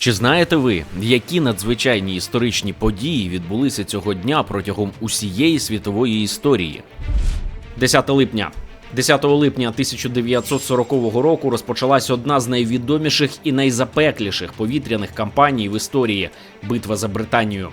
Чи знаєте ви, які надзвичайні історичні події відбулися цього дня протягом усієї світової історії? 10 липня. 10 липня 1940 року розпочалась одна з найвідоміших і найзапекліших повітряних кампаній в історії битва за Британію.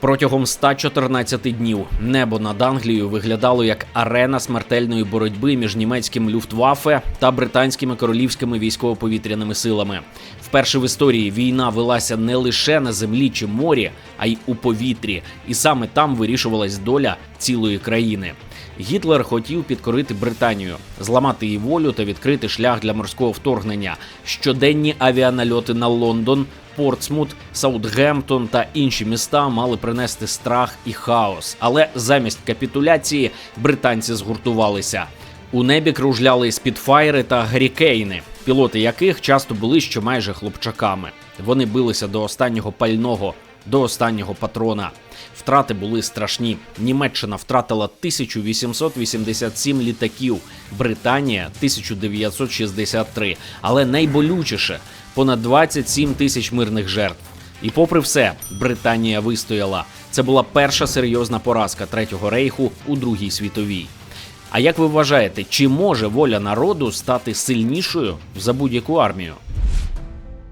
Протягом 114 днів небо над Англією виглядало як арена смертельної боротьби між німецьким Люфтваффе та британськими королівськими військово-повітряними силами. Вперше в історії війна велася не лише на землі чи морі, а й у повітрі, і саме там вирішувалась доля цілої країни. Гітлер хотів підкорити Британію, зламати її волю та відкрити шлях для морського вторгнення. Щоденні авіанальоти на Лондон, Портсмут, Саутгемптон та інші міста мали принести страх і хаос. Але замість капітуляції британці згуртувалися. У небі кружляли спідфайри та гарікейни, пілоти яких часто були ще майже хлопчаками. Вони билися до останнього пального, до останнього патрона. Втрати були страшні. Німеччина втратила 1887 літаків, Британія 1963. Але найболючіше понад 27 тисяч мирних жертв. І попри все, Британія вистояла. Це була перша серйозна поразка Третього рейху у Другій світовій. А як ви вважаєте, чи може воля народу стати сильнішою за будь-яку армію?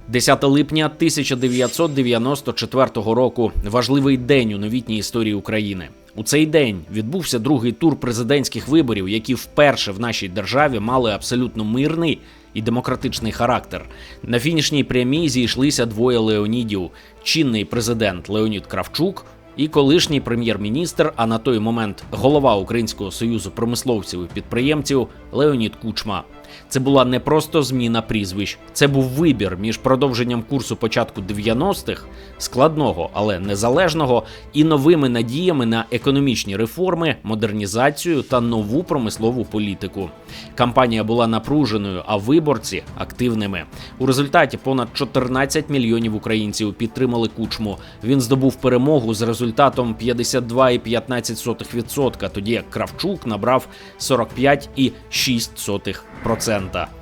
10 липня 1994 року важливий день у новітній історії України. У цей день відбувся другий тур президентських виборів, які вперше в нашій державі мали абсолютно мирний і демократичний характер. На фінішній прямій зійшлися двоє Леонідів: чинний президент Леонід Кравчук і колишній прем'єр-міністр, а на той момент голова Українського союзу промисловців і підприємців Леонід Кучма. Це була не просто зміна прізвищ, це був вибір між продовженням курсу початку 90-х, складного, але незалежного, і новими надіями на економічні реформи, модернізацію та нову промислову політику. Кампанія була напруженою, а виборці активними. У результаті понад 14 мільйонів українців підтримали кучму. Він здобув перемогу з результатом 52,15%, тоді як Кравчук набрав 45,6%.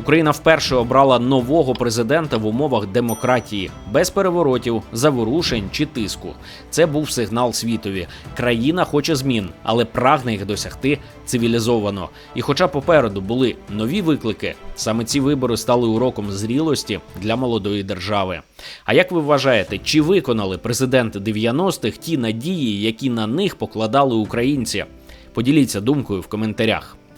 Україна вперше обрала нового президента в умовах демократії, без переворотів, заворушень чи тиску. Це був сигнал світові. Країна хоче змін, але прагне їх досягти цивілізовано. І, хоча попереду були нові виклики, саме ці вибори стали уроком зрілості для молодої держави. А як ви вважаєте, чи виконали президенти 90-х ті надії, які на них покладали українці? Поділіться думкою в коментарях.